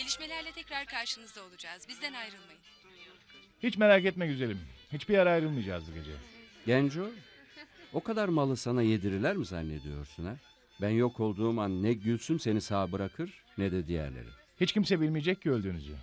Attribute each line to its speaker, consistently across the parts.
Speaker 1: Gelişmelerle tekrar karşınızda olacağız. Bizden ayrılmayın.
Speaker 2: Hiç merak etme güzelim. Hiçbir yere ayrılmayacağız bu gece.
Speaker 3: Genco, o kadar malı sana yedirirler mi zannediyorsun ha? Ben yok olduğum an ne Gülsüm seni sağ bırakır ne de diğerleri.
Speaker 2: Hiç kimse bilmeyecek ki öldüğünüzü.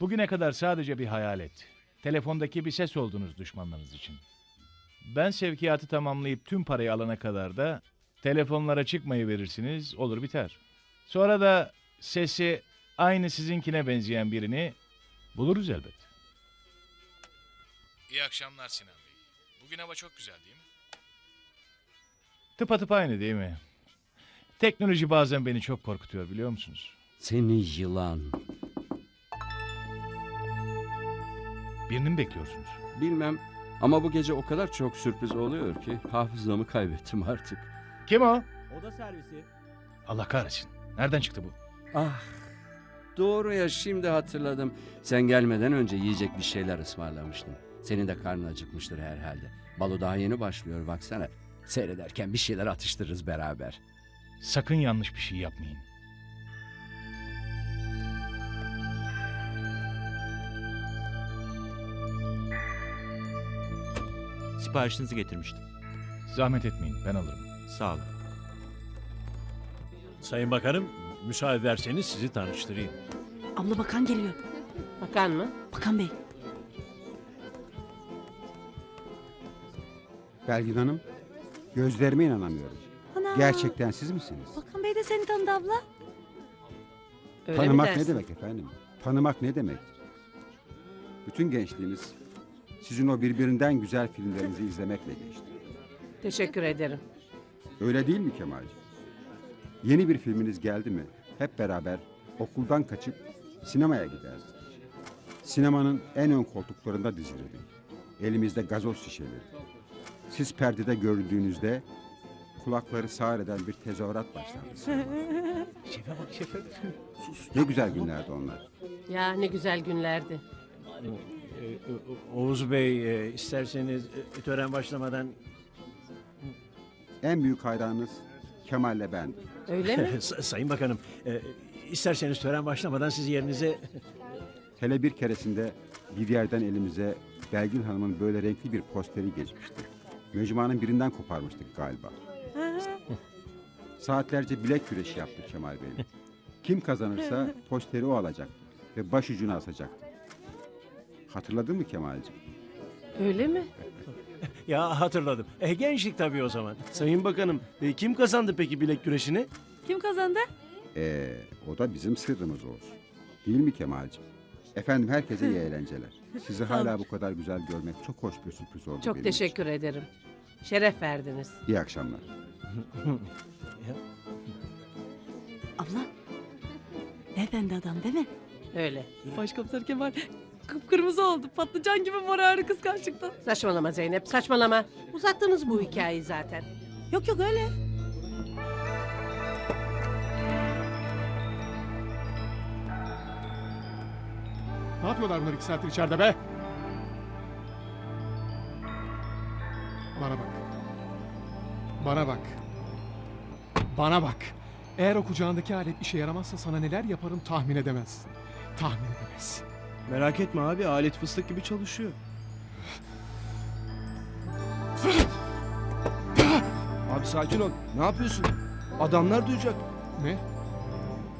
Speaker 2: Bugüne kadar sadece bir hayalet. Telefondaki bir ses oldunuz düşmanlarınız için. Ben sevkiyatı tamamlayıp tüm parayı alana kadar da telefonlara çıkmayı verirsiniz, olur biter. Sonra da sesi aynı sizinkine benzeyen birini buluruz elbet. İyi akşamlar Sinan Bey. Bugün hava çok güzel değil mi? Tıpatıp aynı değil mi? Teknoloji bazen beni çok korkutuyor biliyor musunuz?
Speaker 3: Seni yılan.
Speaker 2: Birini mi bekliyorsunuz?
Speaker 3: Bilmem ama bu gece o kadar çok sürpriz oluyor ki hafızamı kaybettim artık.
Speaker 2: Kim o?
Speaker 4: Oda servisi.
Speaker 2: Allah kahretsin. Nereden çıktı bu?
Speaker 3: Ah doğru ya şimdi hatırladım. Sen gelmeden önce yiyecek bir şeyler ısmarlamıştım. Senin de karnın acıkmıştır herhalde. Balo daha yeni başlıyor baksana. Seyrederken bir şeyler atıştırırız beraber.
Speaker 2: Sakın yanlış bir şey yapmayın.
Speaker 4: Siparişinizi getirmiştim.
Speaker 2: Zahmet etmeyin ben alırım.
Speaker 4: Sağ olun.
Speaker 5: Sayın Bakanım, müsaade ederseniz sizi tanıştırayım.
Speaker 6: Abla bakan geliyor.
Speaker 7: Bakan mı?
Speaker 6: Bakan bey.
Speaker 8: Belgin Hanım, gözlerime inanamıyorum.
Speaker 6: Ana.
Speaker 8: Gerçekten siz misiniz?
Speaker 6: Bakan bey de seni tanıdı abla.
Speaker 7: Öyle
Speaker 8: Tanımak ne demek efendim? Tanımak ne demek? Bütün gençliğimiz sizin o birbirinden güzel filmlerinizi izlemekle geçti.
Speaker 7: Teşekkür ederim.
Speaker 8: Öyle değil mi Kemalci? Yeni bir filminiz geldi mi hep beraber okuldan kaçıp sinemaya giderdik. Sinemanın en ön koltuklarında dizilirdik. Elimizde gazoz şişeleri. Siz perdede görüldüğünüzde kulakları sağır eden bir tezahürat başlardı.
Speaker 2: Şefe bak şefe.
Speaker 8: Ne güzel günlerdi onlar.
Speaker 7: Ya ne güzel günlerdi.
Speaker 5: Ee, Oğuz Bey, e, isterseniz e, tören başlamadan...
Speaker 8: En büyük hayranınız Kemal'le ben.
Speaker 7: Öyle mi?
Speaker 5: Sa- Sayın Bakanım, e, isterseniz tören başlamadan siz yerinize...
Speaker 8: Hele bir keresinde bir yerden elimize Belgin Hanım'ın böyle renkli bir posteri geçmişti. Mecmuanın birinden koparmıştık galiba. Saatlerce bilek güreşi yaptı Kemal Bey. Kim kazanırsa posteri o alacaktı ve başucuna asacaktı. Hatırladın mı Kemal'ciğim?
Speaker 7: Öyle mi?
Speaker 5: Ya hatırladım. E, gençlik tabii o zaman.
Speaker 4: Sayın Bakanım, e, kim kazandı peki bilek güreşini?
Speaker 6: Kim kazandı?
Speaker 8: Ee, o da bizim sırrımız olsun. Değil mi Kemal'ciğim? Efendim herkese iyi eğlenceler. Sizi hala bu kadar güzel görmek çok hoş bir sürpriz oldu
Speaker 7: Çok
Speaker 8: benim
Speaker 7: teşekkür ederim. Şeref verdiniz.
Speaker 8: için. İyi akşamlar.
Speaker 6: Abla. Beyefendi adam değil mi?
Speaker 7: Öyle.
Speaker 6: Başkomiser Kemal kıpkırmızı oldu. Patlıcan gibi morardı kıskançlıktan.
Speaker 7: Saçmalama Zeynep, saçmalama. Uzattınız bu hikayeyi zaten.
Speaker 6: Yok yok öyle.
Speaker 9: Ne yapıyorlar bunlar iki saattir içeride be? Bana bak. Bana bak. Bana bak. Eğer o kucağındaki alet işe yaramazsa sana neler yaparım tahmin edemezsin. Tahmin edemezsin.
Speaker 4: Merak etme abi, alet fıstık gibi çalışıyor. Abi sakin ol. Ne yapıyorsun? Adamlar duyacak.
Speaker 9: Ne?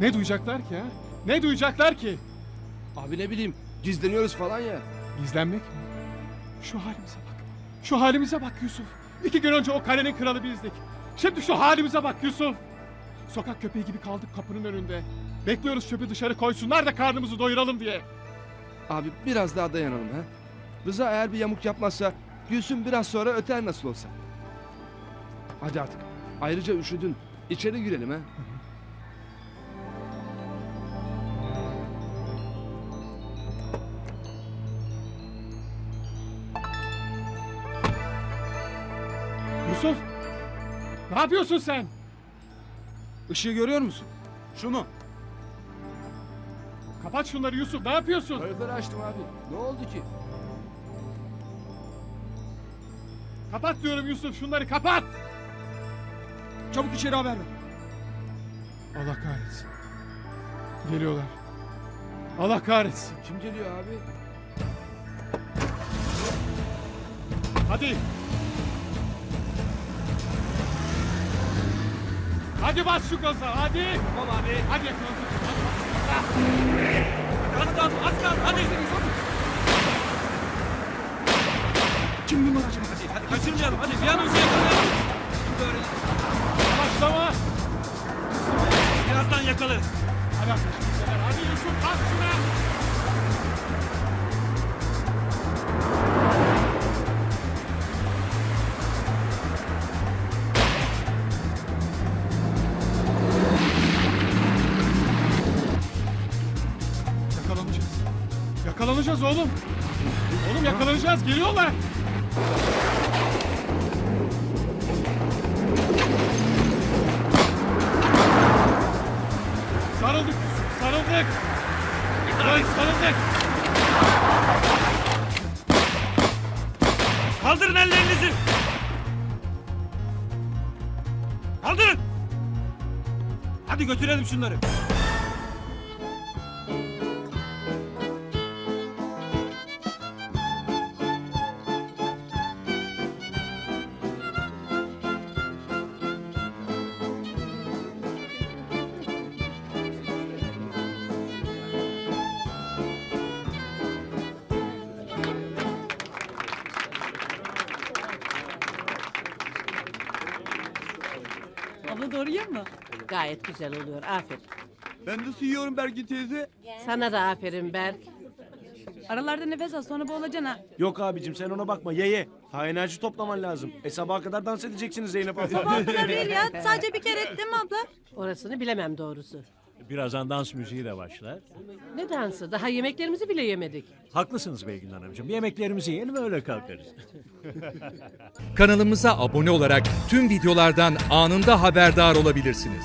Speaker 9: Ne duyacaklar ki ha? Ne duyacaklar ki?
Speaker 4: Abi ne bileyim, gizleniyoruz falan ya.
Speaker 9: İzlenmek mi? Şu halimize bak. Şu halimize bak Yusuf. İki gün önce o kalenin kralı bizdik. Şimdi şu halimize bak Yusuf. Sokak köpeği gibi kaldık kapının önünde. Bekliyoruz çöpü dışarı koysunlar da karnımızı doyuralım diye.
Speaker 4: Abi biraz daha dayanalım ha. Rıza eğer bir yamuk yapmazsa Gülsüm biraz sonra öter nasıl olsa. Hadi artık. Ayrıca üşüdün. İçeri girelim ha.
Speaker 9: Yusuf! Ne yapıyorsun sen?
Speaker 4: Işığı görüyor musun? Şu mu?
Speaker 9: Kapat şunları Yusuf ne yapıyorsun?
Speaker 4: Kaloriferi açtım abi. Ne oldu ki?
Speaker 9: Kapat diyorum Yusuf şunları kapat!
Speaker 4: Çabuk içeri haber ver.
Speaker 9: Allah kahretsin. Geliyorlar. Allah kahretsin.
Speaker 4: Kim geliyor abi?
Speaker 9: Hadi. Hadi bas şu gaza hadi. Tamam abi. Hadi yakaladık. Az kaldı az kaldı hadi. Kim bunlar acaba? Hadi, hadi kaçırmayalım hadi bir an önce yakalayalım. Başlama. Birazdan yakalarız. Hadi arkadaşlar hadi Yusuf kalk şuna. Yakalanacağız oğlum. Oğlum yakalanacağız. Geliyorlar. Sarıldık. Sarıldık. Evet, sarıldık. Kaldırın ellerinizi. Kaldırın. Hadi götürelim şunları.
Speaker 6: Abla doğru yiyor mu?
Speaker 7: Gayet güzel oluyor. Aferin.
Speaker 4: Ben de yiyorum Bergin teyze.
Speaker 7: Sana da aferin Berk.
Speaker 6: Aralarda nefes al sonra boğulacaksın ha.
Speaker 5: Yok abicim sen ona bakma ye ye. Ha enerji toplaman lazım. E sabaha kadar dans edeceksiniz Zeynep abla.
Speaker 6: Sabaha kadar değil ya. Sadece bir kere ettim abla?
Speaker 7: Orasını bilemem doğrusu.
Speaker 5: Birazdan dans müziği de başlar.
Speaker 7: Ne dansı? Daha yemeklerimizi bile yemedik.
Speaker 5: Haklısınız Belgin Hanımcığım. Yemeklerimizi yiyelim öyle kalkarız.
Speaker 10: Kanalımıza abone olarak tüm videolardan anında haberdar olabilirsiniz.